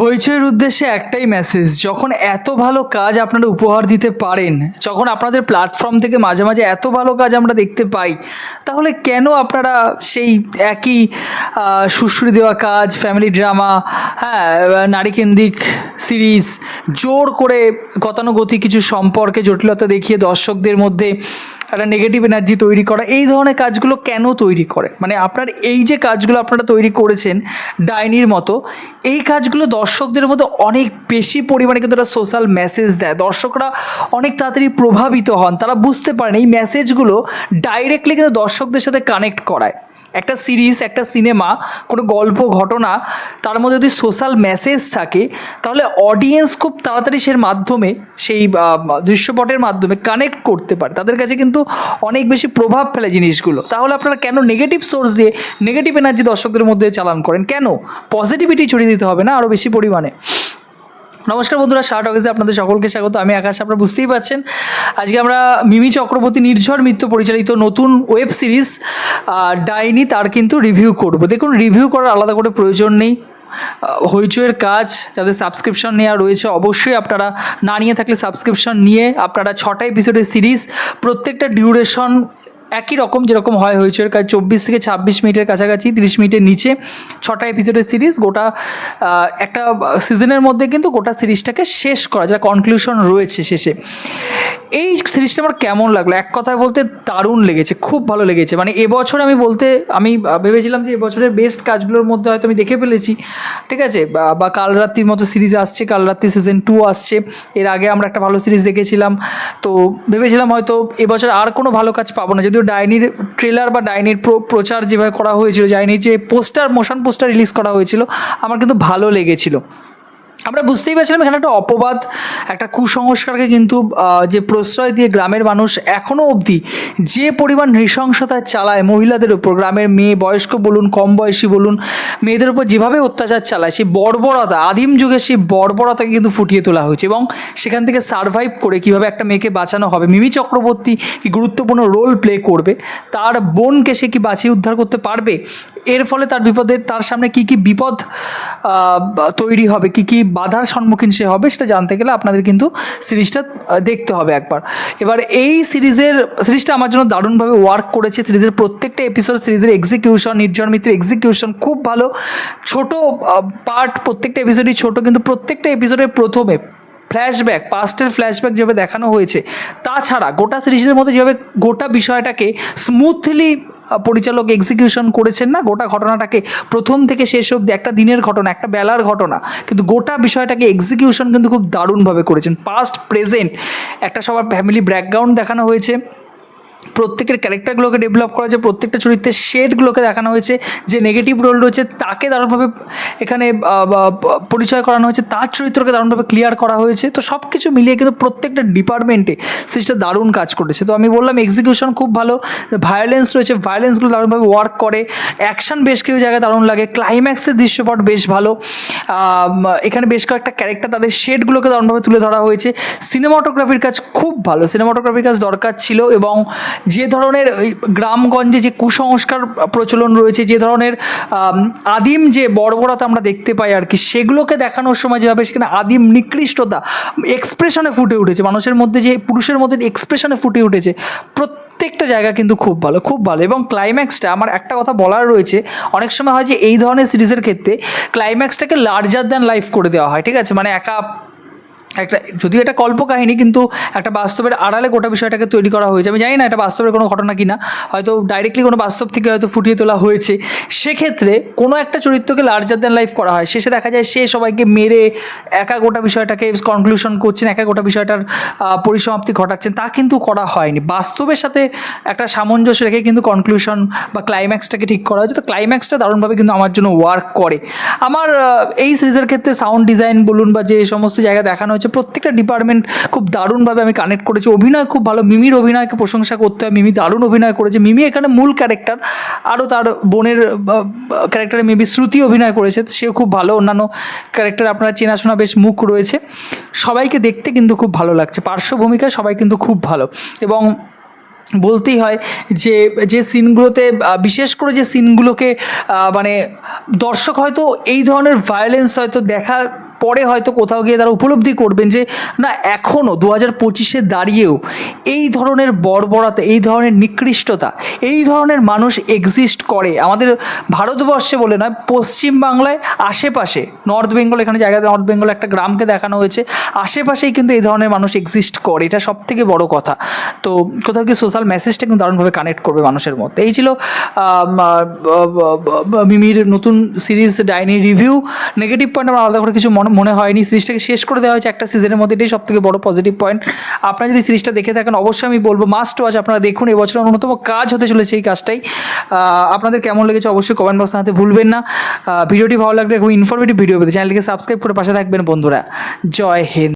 হইচইয়ের উদ্দেশ্যে একটাই মেসেজ যখন এত ভালো কাজ আপনারা উপহার দিতে পারেন, যখন আপনাদের প্ল্যাটফর্ম থেকে মাঝে মাঝে এত ভালো কাজ আমরা দেখতে পাই, তাহলে কেন আপনারা সেই একই সুশ্রী দেওয়া কাজ ফ্যামিলি ড্রামা হ্যাঁ নারীকেন্দ্রিক সিরিজ জোর করে গতানুগতিক কিছু সম্পর্কে জটিলতা দেখিয়ে দর্শকদের মধ্যে একটা নেগেটিভ এনার্জি তৈরি করা, এই ধরনের কাজগুলো কেন তৈরি করে? মানে আপনার এই যে কাজগুলো আপনারা তৈরি করেছেন ডাইনির মতো, এই কাজগুলো দর্শকদের মধ্যে অনেক বেশি পরিমাণে কিন্তু একটা সোশ্যাল মেসেজ দেয়। দর্শকরা অনেক তাড়াতাড়ি প্রভাবিত হন, তারা বুঝতে পারেন এই মেসেজগুলো ডাইরেক্টলি কিন্তু দর্শকদের সাথে কানেক্ট করায়। একটা সিরিজ, একটা সিনেমা, কোনো গল্প, ঘটনা, তার মধ্যে যদি সোশ্যাল মেসেজ থাকে, তাহলে অডিয়েন্স খুব তাড়াতাড়ি সের মাধ্যমে, সেই দৃশ্যপটের মাধ্যমে কানেক্ট করতে পারে। তাদের কাছে কিন্তু অনেক বেশি প্রভাব ফেলে জিনিসগুলো। তাহলে আপনারা কেন নেগেটিভ সোর্স দিয়ে নেগেটিভ এনার্জি দর্শকদের মধ্যে চালান করেন? কেন? পজিটিভিটি ছড়িয়ে দিতে হবে না আরও বেশি পরিমাণে? নমস্কার বন্ধুরা, শার্ট অগেজে আপনাদের সকলকে স্বাগত। আমি আকাশ, আপনারা বুঝতেই পারছেন। আজকে আমরা মিমি চক্রবর্তী নির্ঝর মিত্র পরিচালিত নতুন ওয়েব সিরিজ ডাইনি তার কিন্তু রিভিউ করব। দেখুন, রিভিউ করার আলাদা করে প্রয়োজন নেই। হইচইয়ের কাজ, যাদের সাবস্ক্রিপশন নেওয়া রয়েছে, অবশ্যই আপনারা না নিয়ে থাকলে সাবস্ক্রিপশন নিয়ে আপনারা ছটা এপিসোডের সিরিজ, প্রত্যেকটা ডিউরেশন একই রকম যেরকম হয় হয়েছে। কাজ চব্বিশ থেকে ছাব্বিশ মিনিটের কাছাকাছি, তিরিশ মিনিটের নিচে। ছটা এপিসোডের সিরিজ গোটা একটা সিজনের মধ্যে কিন্তু গোটা সিরিজটাকে শেষ করা যেটা কনক্লুশন রয়েছে শেষে। এই সিরিজটা আমার কেমন লাগল? এক কথায় বলতে দারুণ লেগেছে, খুব ভালো লেগেছে। মানে এবছর আমি বলতে, আমি ভেবেছিলাম যে এবছরের বেস্ট কাজগুলোর মধ্যে হয়তো আমি দেখে ফেলেছি, ঠিক আছে? বা- কাল রাত্রির মতো সিরিজ আসছে, কাল রাত্রি সিজন টু আসছে। এর আগে আমরা একটা ভালো সিরিজ দেখেছিলাম। তো ভেবেছিলাম হয়তো এবছর আর কোনো ভালো কাজ পাবো না। যদিও ডাইনির ট্রেলার বা ডাইনির প্র- প্রচার যেভাবে করা হয়েছিল, ডাইনির যে পোস্টার মোশন পোস্টার রিলিজ করা হয়েছিল, আমার কিন্তু ভালো লেগেছিল। আমরা বুঝতেই পারছিলাম এখানে একটা অপবাদ, একটা কুসংস্কারকে কিন্তু যে প্রশ্রয় দিয়ে গ্রামের মানুষ এখনও অবধি যে পরিমাণ নৃশংসতা চালায় মহিলাদের উপর, গ্রামের মেয়ে বয়স্ক বলুন, কম বয়সী বলুন, মেয়েদের উপর যেভাবে অত্যাচার চালায়, সেই বর্বরতা, আদিম যুগে সেই বর্বরতাকে কিন্তু ফুটিয়ে তোলা হয়েছে এবং সেখান থেকে সারভাইভ করে কীভাবে একটা মেয়েকে বাঁচানো হবে, মিমি চক্রবর্তী কি গুরুত্বপূর্ণ রোল প্লে করবে, তার বোনকে সে কি বাঁচিয়ে উদ্ধার করতে পারবে, এর ফলে তার বিপদের, তার সামনে কি কি বিপদ তৈরি হবে, কি কি বাধার সম্মুখীন সে হবে, সেটা জানতে গেলে আপনাদের কিন্তু সিরিজটা দেখতে হবে একবার। এবার এই সিরিজের, সিরিজটা আমার জন্য দারুণভাবে ওয়ার্ক করেছে। সিরিজের প্রত্যেকটা এপিসোড সিরিজের এক্সিকিউশন নির্জন মিত্রের এক্সিকিউশন খুব ভালো। ছোট পার্ট প্রত্যেকটা এপিসোডই ছোট, কিন্তু প্রত্যেকটা এপিসোডের প্রথমে ফ্ল্যাশব্যাক পাস্টের ফ্ল্যাশব্যাক যেভাবে দেখানো হয়েছে, তাছাড়া গোটা সিরিজের মধ্যে যেভাবে গোটা বিষয়টাকে স্মুথলি পরিচালক এক্সিকিউশন করেছেন না, গোটা ঘটনাটাকে প্রথম থেকে শেষ অবধি একটা দিনের ঘটনা, একটা বেলার ঘটনা, কিন্তু গোটা বিষয়টাকে এক্সিকিউশন কিন্তু খুব দারুণভাবে করেছেন। পাস্ট প্রেজেন্ট একটা সবার ফ্যামিলি ব্যাকগ্রাউন্ড দেখানো হয়েছে। প্রত্যেকের ক্যারেক্টারগুলোকে ডেভেলপ করা হয়েছে, প্রত্যেকটা চরিত্রের শেডগুলোকে দেখানো হয়েছে, যে নেগেটিভ রোল রয়েছে তাকে দারুণভাবে এখানে পরিচয় করানো হয়েছে, তার চরিত্রকে দারুণভাবে ক্লিয়ার করা হয়েছে। তো সব কিছু মিলিয়ে কিন্তু প্রত্যেকটা ডিপার্টমেন্টে সিরিজটা দারুণ কাজ করেছে। তো আমি বললাম এক্সিকিউশন খুব ভালো ভায়োলেন্স রয়েছে ভায়োলেন্সগুলো দারুণভাবে ওয়ার্ক করে অ্যাকশন বেশ কিছু জায়গায় দারুণ লাগে ক্লাইম্যাক্সের দৃশ্যপট বেশ ভালো এখানে বেশ কয়েকটা ক্যারেক্টার তাদের শেডগুলোকে দারুণভাবে তুলে ধরা হয়েছে। সিনেমাটোগ্রাফির কাজ খুব ভালো সিনেমাটোগ্রাফির কাজ দরকার ছিল এবং যে ধরনের গ্রামগঞ্জে যে কুসংস্কার প্রচলন রয়েছে, যে ধরনের আদিম যে বর্বরতা আমরা দেখতে পাই আর কি, সেগুলোকে দেখানোর সময় যেভাবে সেখানে আদিম নিকৃষ্টতা, এক্সপ্রেশনে ফুটে উঠেছে। মানুষের মধ্যে যে, পুরুষের মধ্যে এক্সপ্রেশনে ফুটে উঠেছে, প্রত্যেকটা জায়গা কিন্তু খুব ভালো খুব ভালো। এবং ক্লাইম্যাক্সটা আমার একটা কথা বলার রয়েছে, অনেক সময় হয় যে, এই ধরনের সিরিজের ক্ষেত্রে ক্লাইম্যাক্সটাকে লার্জার দ্যান লাইফ করে দেওয়া হয়, ঠিক আছে? মানে একা একটা, যদিও এটা কল্পকাহিনী, কিন্তু একটা বাস্তবের আড়ালে গোটা বিষয়টাকে তৈরি করা হয়েছে। আমি জানি না এটা বাস্তবের কোনো ঘটনা কি না হয়তো ডাইরেক্টলি কোনো বাস্তব থেকে হয়তো ফুটিয়ে তোলা হয়েছে। সেক্ষেত্রে কোনো একটা চরিত্রকে লার্জার দ্যান লাইফ করা হয়। শেষে দেখা যায় সে সবাইকে মেরে একা গোটা বিষয়টাকে কনক্লুশন করছেন, একা গোটা বিষয়টার পরিসমাপ্তি ঘটাচ্ছেন। তা কিন্তু করা হয়নি। বাস্তবের সাথে একটা সামঞ্জস্য রেখে কিন্তু কনক্লুশন বা ক্লাইম্যাক্সটাকে ঠিক করা হয়েছে। তো ক্লাইম্যাক্সটা দারুণভাবে কিন্তু আমার জন্য ওয়ার্ক করে। আমার এই সিরিজের ক্ষেত্রে সাউন্ড ডিজাইন বলুন বা যে সমস্ত জায়গা দেখানো হয়েছে প্রত্যেকটা ডিপার্টমেন্ট খুব দারুণভাবে আমি কানেক্ট করেছি। অভিনয় খুব ভালো, মিমির অভিনয়কে প্রশংসা করতে হয়, মিমি দারুণ অভিনয় করেছে। মিমি এখানে মূল ক্যারেক্টার আরও তার বোনের ক্যারেক্টারে মেবি শ্রুতি অভিনয় করেছে, সেও খুব ভালো। অন্যান্য ক্যারেক্টার আপনারা চেনাশোনা বেশ মুখ রয়েছে। সবাইকে দেখতে কিন্তু খুব ভালো লাগছে। পার্শ্ব ভূমিকায় সবাই কিন্তু খুব ভালো। এবং বলতেই হয় যে যে সিনগুলোতে বিশেষ করে যে সিনগুলোকে মানে দর্শক হয়তো এই ধরনের ভায়োলেন্স হয়তো দেখার পরে হয়তো কোথাও গিয়ে তারা উপলব্ধি করবেন যে, না এখনও দু হাজার পঁচিশে দাঁড়িয়েও এই ধরনের বর্বরতা, এই ধরনের নিকৃষ্টতা, এই ধরনের মানুষ এক্সিস্ট করে। আমাদের ভারতবর্ষে বলে নয়, পশ্চিম বাংলায় আশেপাশে নর্থ বেঙ্গল এখানে জায়গাতে নর্থ বেঙ্গল একটা গ্রামকে দেখানো হয়েছে, আশেপাশেই কিন্তু এই ধরনের মানুষ এক্সিস্ট করে। এটা সব থেকে বড় কথা। তো কোথাও কি সোশ্যাল মেসেজটা কিন্তু দারুণভাবে কানেক্ট করবে মানুষের মধ্যে। এই ছিল মিমির নতুন সিরিজ ডাইনি রিভিউ নেগেটিভ পয়েন্ট আমার আলাদা করে কিছু মনে মনে হয়নি। সিরিজটাকে শেষ করে দেওয়া হয়েছে একটা সিজনের মধ্যে। এটাই সব থেকে বড় পজিটিভ পয়েন্ট আপনারা যদি সিরিজটা দেখে থাকেন, অবশ্যই আমি বলব মাস্ট ওয়াচ আপনারা দেখুন। এবছর অন্যতম কাজ হতে চলেছে এই কাজটাই। আপনাদের কেমন লেগেছে অবশ্যই কমেন্ট বক্সে হাতে ভুলবেন না। ভিডিওটি ভালো লাগলে খুব ইনফরমেটিভ ভিডিও পেতে। চ্যানেলটিকে সাবস্ক্রাইব করে পাশে থাকবেন বন্ধুরা। জয় হিন্দ।